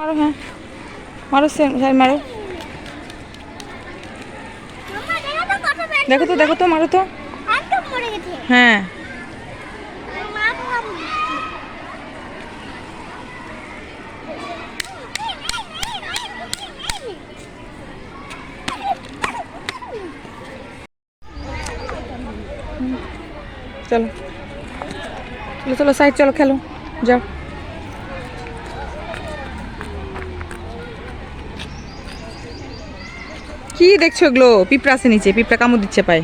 মারো হ্যাঁ মারো সে- হ্যাঁ, মারো দেখো তো দেখো তো মারো তো। হ্যাঁ। চলো। চলো চলো সাইড চলো খেলো। যাও। কি দেখছ এগুলো? পিঁপড়া আছে নিচে, পিঁপড়া কামড় দিচ্ছে পায়ে।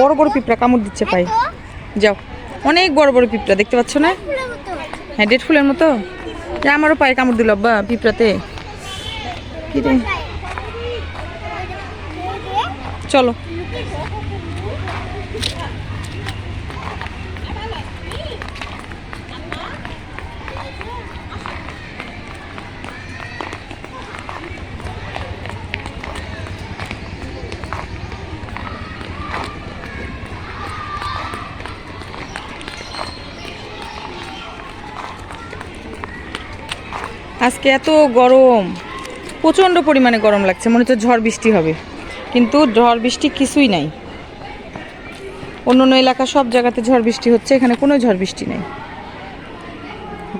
বড় বড় পিঁপড়া কামড় দিচ্ছে পায়ে। যাও, অনেক বড় বড় পিঁপড়া, দেখতে পাচ্ছ না? হ্যাঁ ডেট ফুলের মতো। আমারও পায়ে কামড় দিল, আব্বা, পিঁপড়াতে। চলো। আজকে এত গরম, প্রচণ্ড পরিমাণে গরম লাগছে, মনে হচ্ছে ঝড় বৃষ্টি হবে। কিন্তু ঝড় বৃষ্টি কিছুই নাই। অন্য অন্য এলাকা সব জায়গাতে ঝড় বৃষ্টি হচ্ছে, এখানে কোনো ঝড় বৃষ্টি নেই।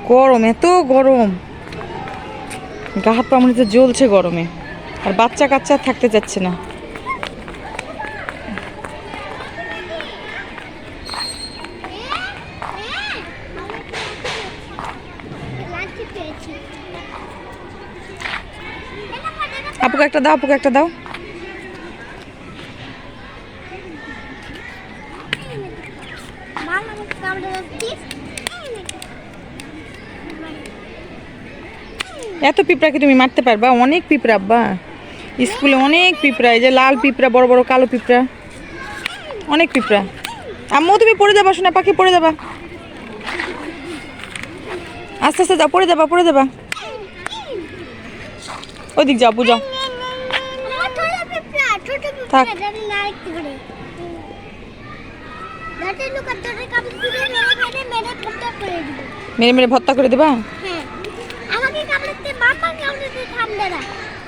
গরম, এত গরম। গা হাত পা মনে হচ্ছে জ্বলছে গরমে। আর বাচ্চা কাচ্চা থাকতে চাচ্ছে না। একটা দাও, আপুকে একটা দাও। এত পিঁপড়া কি তুমি মারতে পারবা? অনেক পিঁপড়া, আব্বা। স্কুলে অনেক পিঁপড়া, এই যে লাল পিঁপড়া, বড় বড় কালো পিঁপড়া। অনেক পিঁপড়া। আম্মু, তুমি পড়ে যাবা শোনা পাখি পড়ে যাবা। আস্তে আস্তে যাও, পড়ে যাবা পড়ে যাবা। ওইদিক যাও। থাক। মেরে মেরে ফুটা করে দিবে। মেরে মেরে ভত্তা করে দেবা? হ্যাঁ।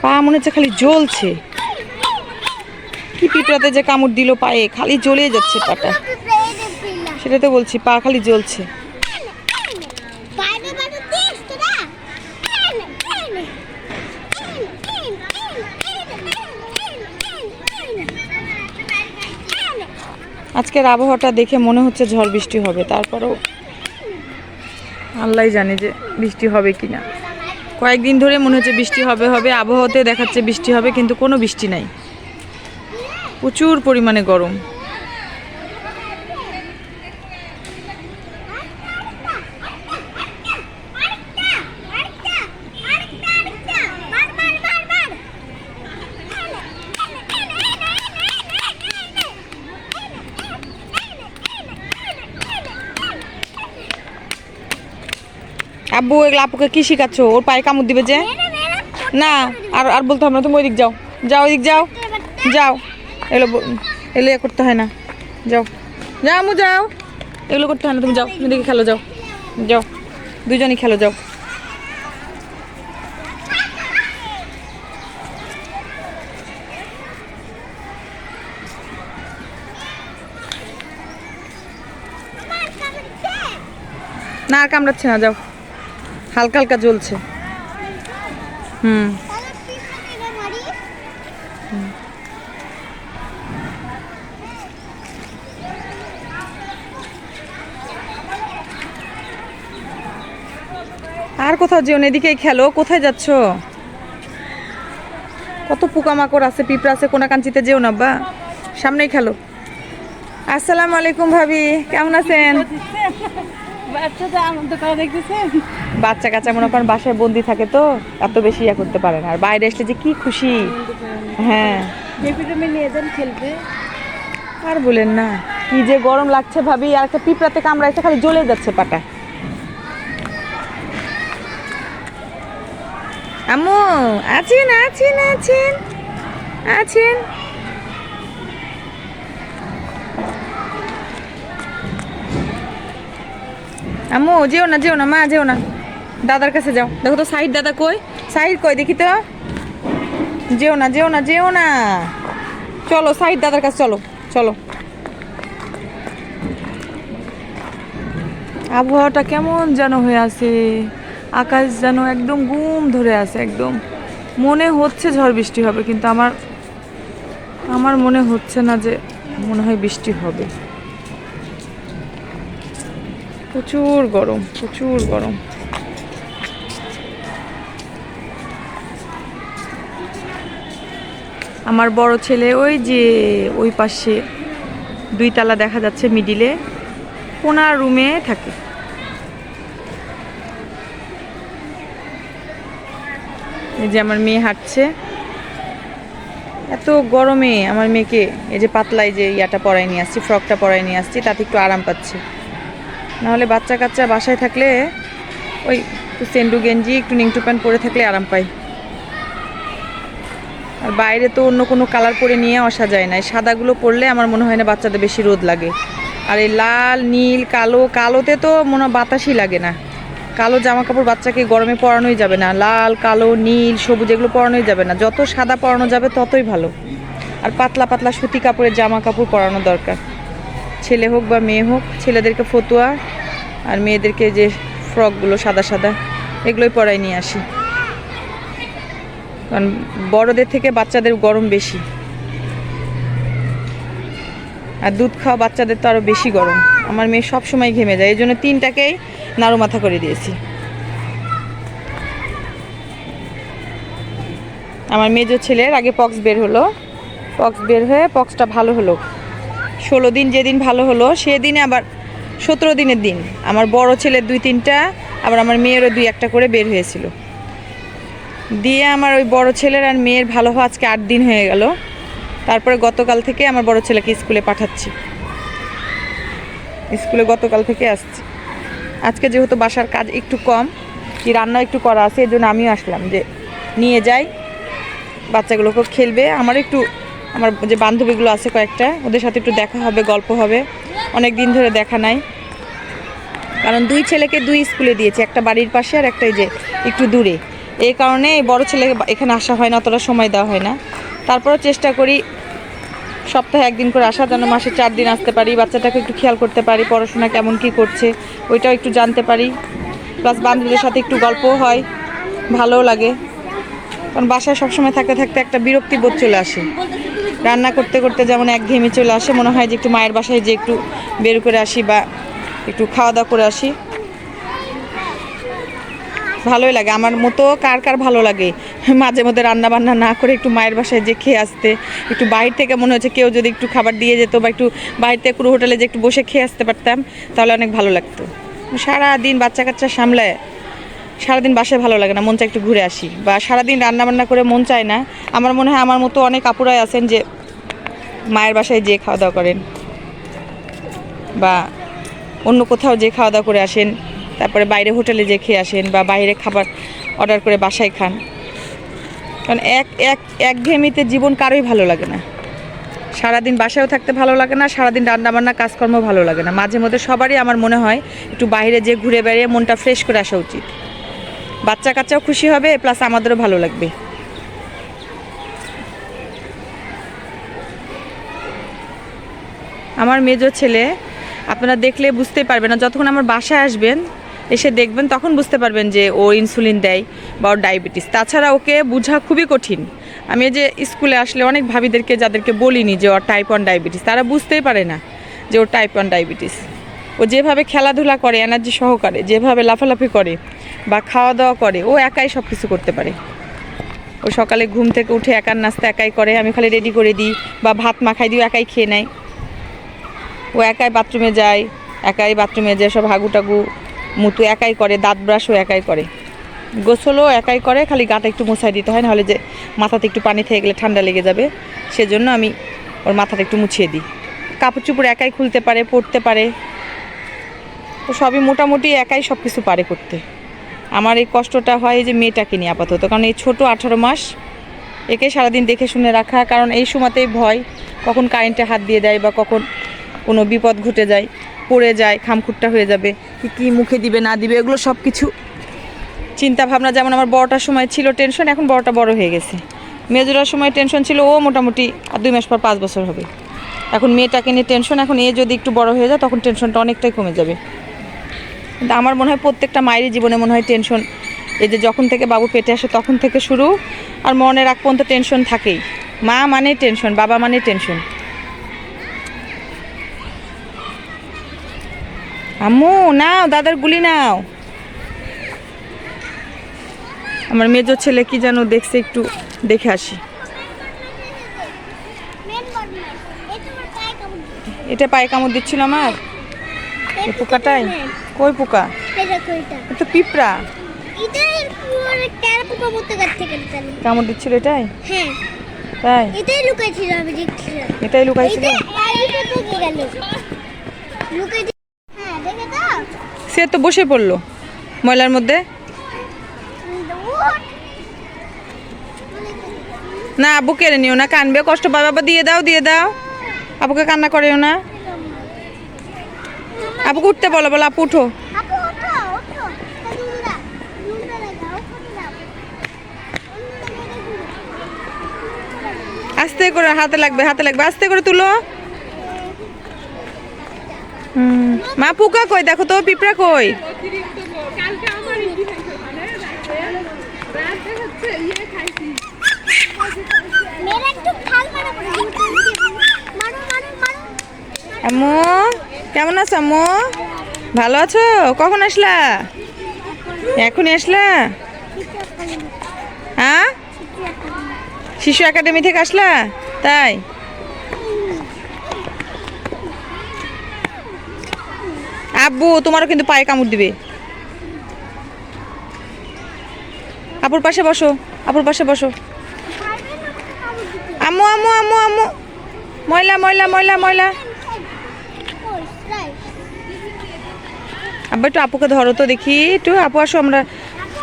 পা মনে হচ্ছে খালি জ্বলছে। কি পিঁপড়াতে যে কামড় দিল পায়ে খালি জ্বলে যাচ্ছে পাটা। সেটা তো বলছি পা খালি জ্বলছে বাইরে বাইরে দিস তোরা আজকের আবহাওয়াটা দেখে মনে হচ্ছে ঝড় বৃষ্টি হবে, তারপরেও আল্লাহ জানে যে বৃষ্টি হবে কি না কয়েকদিন ধরে মনে হচ্ছে বৃষ্টি হবে হবে আবহাওয়াতে দেখাচ্ছে বৃষ্টি হবে, কিন্তু কোনো বৃষ্টি নাই। প্রচুর পরিমাণে গরম। আব্বু এগুলো আপুকে কি শিখাচ্ছ? ওর পায়ে কামড় দিবে যে? না, আর আর বলতে হবে না, তুমি ওইদিক যাও। যাও, ওইদিক যাও। যাও। এগুলো এগুলো ইয়ে করতে হয় না। যাও। যাও আমু যাও। এগুলো করতে হয় না, তুমি যাও। দেখে খেলো, যাও। যাও। দুজনই খেলো, যাও। না কামড়াচ্ছে না, যাও। হালকা হালকা জ্বলছে। হুম। আর কোথাও যেও এদিকেই খেলো। কোথায় যাচ্ছ? কত পোকামাকড় আছে, পিঁপড়া আছে কোনা কাঞ্চিতে যেও না বা সামনেই খেলো। আসসালামু আলাইকুম ভাবি, কেমন আছেন? বাচ্চাটা আনন্দ করে দেখতেছেন? বাচ্চা কাচ্চা মনে করেন বাসায় বন্দি থাকে তো এত বেশি ইয়া করতে পারে না। আর বাইরে আসলে যে কি খুশি। হ্যাঁ। নিয়ে যান খেলবে আর বলেন না কি যে গরম লাগছে ভাবি আর একটা পিঁপড়াতে কামড়াইছে খালি জ্বলে যাচ্ছে পাটা। আম্মু আছেন আছেন আছেন আছেন। আম্মু, যেও না যেও না, মা, যেও না। দাদার কাছে যাও। দেখো তো সাইড দাদা কই? সাইড কই, দেখি তো। যেও না যেও না যেও না। চলো সাইড দাদার কাছে চলো চলো। আবহাওয়াটা কেমন যেন হয়ে আছে। আকাশ যেন একদম গুম ধরে আছে, একদম। মনে হচ্ছে ঝড় বৃষ্টি হবে, কিন্তু আমার আমার মনে হচ্ছে না যে মনে হয় বৃষ্টি হবে। প্রচুর গরম প্রচুর গরম। আমার বড় ছেলে ওই যে ওই পাশে দুই তালা দেখা যাচ্ছে মিডিলে কোনার রুমে থাকে। এই যে আমার মেয়ে হাঁটছে। এত গরমে আমার মেয়েকে এই যে পাতলাই যে ইয়াটা পরাই নিয়ে আসছি, ফ্রকটা পরাই নিয়ে আসছি, তাতে একটু আরাম পাচ্ছে। নাহলে বাচ্চা কাচ্চা বাসায় থাকলে ওই সেন্ডু গেঞ্জি, একটু নিংটু প্যান্ট পরে থাকলে আরাম পায় আর বাইরে তো অন্য কোনো কালার পরে নিয়ে আসা যায় না। সাদাগুলো পরলে আমার মনে হয় না বাচ্চাদের বেশি রোদ লাগে। আর এই লাল, নীল, কালো, কালোতে তো মনে বাতাসই লাগে না। কালো জামা কাপড় বাচ্চাকে গরমে পরানোই যাবে না। লাল, কালো, নীল, সবুজ এগুলো পরানোই যাবে না। যত সাদা পরানো যাবে ততই ভালো। আর পাতলা পাতলা সুতি কাপড়ের জামা কাপড় পরানো দরকার। ছেলে হোক বা মেয়ে হোক, ছেলেদেরকে ফতুয়া আর মেয়েদেরকে যে ফ্রকগুলো সাদা সাদা, এগুলোই পরাই নিয়ে আসি। কারণ বড়দের থেকে বাচ্চাদের গরম বেশি। আর দুধ খাওয়া বাচ্চাদের তো আরও বেশি গরম। আমার মেয়ে সব সময় ঘেমে যায় এই জন্য তিনটাকেই নাড়ু মাথা করে দিয়েছি। আমার মেজো ছেলের আগে পক্স বের হলো। পক্স বের হয়ে পক্সটা ভালো হলো। ষোলো দিন যেদিন ভালো হলো, সেদিনে আবার সতেরো দিনের দিন। আমার বড় ছেলের দুই তিনটা, আবার আমার মেয়েরও দুই একটা করে বের হয়েছিল। দিয়ে আমার ওই বড় ছেলের আর মেয়ের ভালো হওয়া আজকে আট দিন হয়ে গেল। তারপরে গতকাল থেকে আমার বড় ছেলেকে স্কুলে পাঠাচ্ছি। স্কুলে গতকাল থেকে আসছি। আজকে যেহেতু বাসার কাজ একটু কম, কি রান্না একটু করা আছে এই জন্য আমিও আসলাম যে নিয়ে যাই। বাচ্চাগুলোকে খেলবে আমার একটু আমার যে বান্ধবীগুলো আছে কয়েকটা, ওদের সাথে একটু দেখা হবে, গল্প হবে। অনেক দিন ধরে দেখা নাই। কারণ দুই ছেলেকে দুই স্কুলে দিয়েছি, একটা বাড়ির পাশে আর একটা যে একটু দূরে। এই কারণে বড় ছেলে এখানে আসা হয় না, অতটা সময় দেওয়া হয় না। তারপরেও চেষ্টা করি সপ্তাহে একদিন করে আসা, যেন মাসে চার দিন আসতে পারি, বাচ্চাটাকে একটু খেয়াল করতে পারি, পড়াশোনা কেমন কি করছে, ওইটাও একটু জানতে পারি। প্লাস বান্ধবীদের সাথে একটু গল্পও হয়, ভালোও লাগে। কারণ বাসায় সবসময় থাকতে থাকতে একটা বিরক্তি বোধ চলে আসে। রান্না করতে করতে যেমন এক ঘেমে চলে আসে, মনে হয় যে একটু মায়ের বাসায় যে একটু বের করে আসি বা একটু খাওয়া দাওয়া করে আসি। ভালোই লাগে। আমার মতো কার কার ভালো লাগে? মাঝে মধ্যে রান্না বান্না না করে একটু মায়ের বাসায় যে খেয়ে আসতে, একটু বাইরে থেকে মনে হচ্ছে কেউ যদি একটু খাবার দিয়ে যেত বা একটু বাইরে থেকে পুরো হোটেলে যে একটু বসে খেয়ে আসতে পারতাম, তাহলে অনেক ভালো লাগতো। সারা দিন বাচ্চা কাচ্চা সামলায়। সারাদিন বাসায় ভালো লাগে না, মন চায় একটু ঘুরে আসি। বা সারাদিন রান্না বান্না করে মন চায় না, আমার মনে হয় আমার মতো অনেক আপুরাই আছেন যে মায়ের বাসায় যেয়ে খাওয়া দাওয়া করেন। বা অন্য কোথাও যে খাওয়া দাওয়া করে আসেন, তারপরে বাইরে হোটেলে যে খেয়ে আসেন বা বাইরে খাবার অর্ডার করে বাসায় খান। কারণ এক এক একঘেয়েমিতে জীবন কারোই ভালো লাগে না। সারাদিন বাসায়ও থাকতে ভালো লাগে না, সারাদিন রান্নাবান্না কাজকর্ম ভালো লাগে না। মাঝে মধ্যে সবারই আমার মনে হয় একটু বাইরে যে ঘুরে বেড়িয়ে মনটা ফ্রেশ করে আসা উচিত। বাচ্চা কাচ্চাও খুশি হবে প্লাস আমাদেরও ভালো লাগবে। আমার মেজো ছেলে, আপনারা দেখলে বুঝতেই পারবেন না, যতক্ষণ আমার বাসায় আসবেন, এসে দেখবেন, তখন বুঝতে পারবেন যে ও ইনসুলিন দেয় বা ওর ডায়াবেটিস তাছাড়া ওকে বোঝা খুবই কঠিন। আমি যে স্কুলে আসলে অনেক ভাবিদেরকে, যাদেরকে বলিনি যে ওর টাইপ ওয়ান ডায়াবেটিস তারা বুঝতেই পারে না যে ওর টাইপ ওয়ান ডায়াবেটিস ও যেভাবে খেলাধুলা করে এনার্জি সহকারে, যেভাবে লাফালাফি করে বা খাওয়া দাওয়া করে, ও একাই সব কিছু করতে পারে। ও সকালে ঘুম থেকে উঠে একার নাস্তা একাই করে, আমি খালি রেডি করে দিই বা ভাত মাখাই দিই একাই খেয়ে নেয়। ও একাই বাথরুমে যায়, একাই বাথরুমে যায় সব হাগু টাগু মুতু একাই করে, দাঁত ব্রাশও একাই করে। গোসলও একাই করে, খালি গাটা একটু মুছাই দিতে হয়, নাহলে যে মাথাতে একটু পানি থেকে গেলে ঠান্ডা লেগে যাবে, সেজন্য আমি ওর মাথাটা একটু মুছিয়ে দিই। কাপড় চুপড় একাই খুলতে পারে, পরতে পারে। তো সবই মোটামুটি একাই সব কিছু পারে করতে। আমার এই কষ্টটা হয় যে মেয়েটাকে নিয়ে আপাতত। কারণ এই ছোট আঠারো মাস, একে সারাদিন দেখে শুনে রাখা, কারণ এই সময়তেই ভয়, কখন কারেন্টে হাত দিয়ে দেয় বা কখন কোনো বিপদ ঘটে যায়, পড়ে যায়, খামখুট্টা হয়ে যাবে, কি, কী মুখে দিবে, না দিবে, এগুলো সব কিছু চিন্তা ভাবনা যেমন আমার বড়টার সময় ছিল টেনশন, এখন বড়টা বড় হয়ে গেছে। মেজোটার সময় টেনশন ছিল, ও মোটামুটি আর দুই মাস পর পাঁচ বছর হবে। এখন মেয়েটাকে নিয়ে টেনশন, এখন এ যদি একটু বড় হয়ে যায়, তখন টেনশনটা অনেকটাই কমে যাবে। কিন্তু আমার মনে হয় প্রত্যেকটা মায়েরই জীবনে মনে হয় টেনশন এই যে যখন থেকে বাবু পেটে আসে তখন থেকে শুরু, আর মনের আগ পর্যন্ত টেনশন থাকেই। মা মানে টেনশন বাবা মানে টেনশন আম্মু, নাও, দাদার গুলি নাও। আমার মেজো ছেলে কি যেন দেখছে একটু দেখে আসি। মেন এটা পায়ে কামড় দিচ্ছিল আমার? পোকাটাই কই পোকা? এটা পিঁপড়া। কামড় এটাই? তাই? এটাই লুকাইছিল সে তো বসে পড়ল ময়লার মধ্যে। না আবু কেড়ে নিও না কানবে। কষ্ট পাবে আবার দিয়ে দাও দিয়ে দাও। আবুকে কান্না করেও না। আপুকে উঠতে বলো বলো আপু উঠো। আপু আস্তে করে হাতে লাগবে হাতে লাগবে। আস্তে করে তুলো। মা পুকা কই? দেখো তো পিঁপড়া কই? মেয়েরা কেমন আছো আম্মু? ভালো আছো? কখন আসলা? এখনই আসলা? হ্যাঁ? শিশু একাডেমি থেকে আসলা? তাই? আব্বু, তোমারও কিন্তু পায়ে কামড় দিবে। আপুর পাশে বসো, আপুর পাশে বসো। আম্মু আম্মু আম্মু আম্মু। ময়লা ময়লা ময়লা ময়লা। আব্বা একটু আপুকে ধরো তো দেখি, একটু আপু আসো আমরা।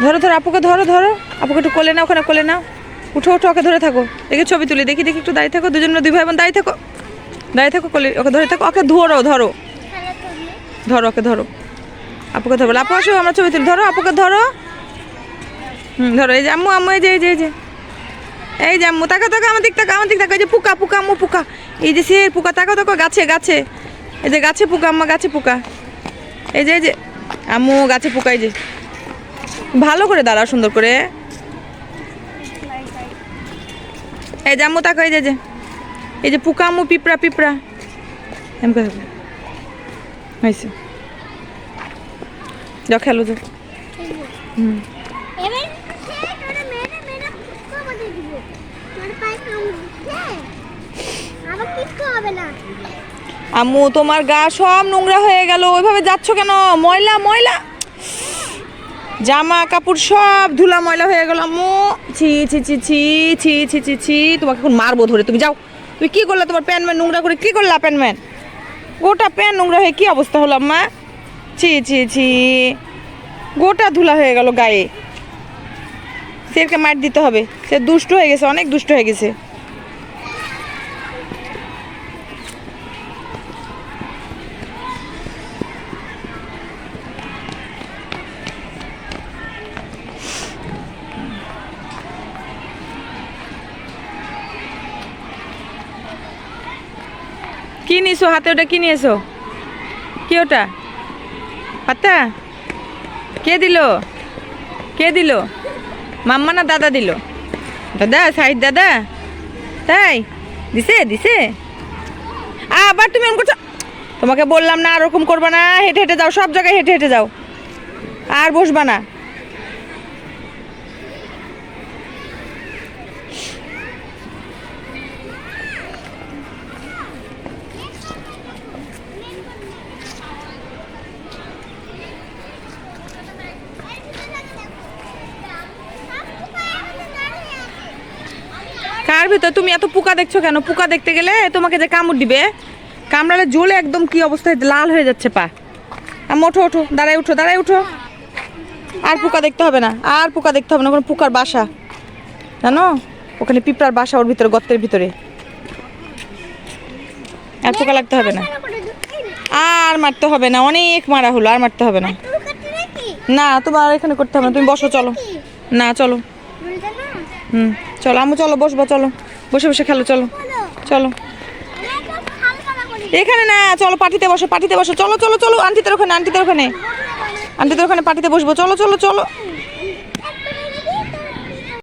ধরো ধরো, আপুকে ধরো ধরো। আপুকে একটু কোলে নাও, ওখানে কোলে নাও। উঠো উঠো, ওকে ধরে থাকো। দেখি ছবি তুলি, দেখি দেখি একটু দাঁড়িয়ে থাকো। দুজন দুই ভাই বোন, দাঁড়িয়ে থাকো। দাঁড়িয়ে থাকো, কোলে, ওকে ধরে থাকো। ওকে ধরো ধরো। ধরো, ওকে ধরো। আপুকে ধরো আপু আসো, আমরা ছবি তুলি। ধরো, আপুকে ধরো। হুম, ধরো, এই যে আম্মু আম্মু, এই যে এই যে এই যে। এই যে আম্মু তাকা তাকা আমার দিক তাকা আমার দিক তাকা এই যে পুকা পুকা, আম্মু, পুকা। এই যে সে পুকা তাকা তাকা গাছে গাছে। এই যে গাছে পুকা, আম্মা, গাছে পুকা। এই যে এই যে। আমু গাছে পোকাই যে ভালো করে দাঁড়া সুন্দর করে। এই যে জাম্মু তাকাই যে, এই যে। পোকা আমু পিঁপড়া পিঁপড়া। এম কথা হয়েছে। যাও খেলো, যাও। আম্মু, তোমার গা সব নোংরা হয়ে গেল। ওইভাবে যাচ্ছ কেন? ময়লা ময়লা। জামা, কাপড় সব ধুলা, ময়লা হয়ে গেল আম্মু। ছি ছি ছি ছি ছি ছি ছি ছি, তোমাকে এখন মারবো ধরে। তুমি যাও। তুমি কি করলে? তোমার প্যান্ট ম্যান নোংরা করে কি করলা প্যান্ট ম্যান? গোটা প্যান্ট নোংরা হয়ে কি অবস্থা হলো আম্মা? ছি ছি ছি। গোটা ধুলা হয়ে গেল গায়ে। সেরকে মার দিতে হবে। সে দুষ্ট হয়ে গেছে, অনেক দুষ্ট হয়ে গেছে। কি নিয়েছো হাতে ওটা? কি নিয়েছো? কি ওটা? পাতা কে দিল? কে দিল? মাম্মা না দাদা দিল? দাদা সাইড দাদা? তাই? দিছে? দিছে? আবার তুমি এরকম করছ? তোমাকে বললাম না আর ওরকম করবা না। হেঁটে হেঁটে যাও, সব জায়গায় হেঁটে হেঁটে যাও। আর বসবা না। কার ভিতর? তুমি এত পোকা দেখছ কেন? পোকা দেখতে গেলে তোমাকে যে কামড় দিবে কামড়ালে জ্বলে একদম কি অবস্থায় লাল হয়ে যাচ্ছে পা। আম ওঠো ওঠো দাঁড়াই উঠো দাঁড়াই উঠো। আর পোকা দেখতে হবে না আর পোকা দেখতে হবে না কোনো পোকার বাসা। জানো? ওখানে পিঁপড়ার বাসা ওর ভিতরে গর্তের ভিতরে। আর পোকা লাগতে হবে না। আর মারতে হবে না অনেক মারা হলো আর মারতে হবে না। না তোমার এখানে করতে হবে না তুমি বসো চলো। না চলো। হুম। চলো আমু চলো, বসবো, চলো। বসে বসে খেলো, চলো চলো। এখানে না, চলো, পার্টিতে বসো পার্টিতে বসো। চলো চলো চলো, আন্টিদের ওখানে আন্টিদের ওখানে। আন্টিদের ওখানে পার্টিতে বসবো। চলো চলো চলো।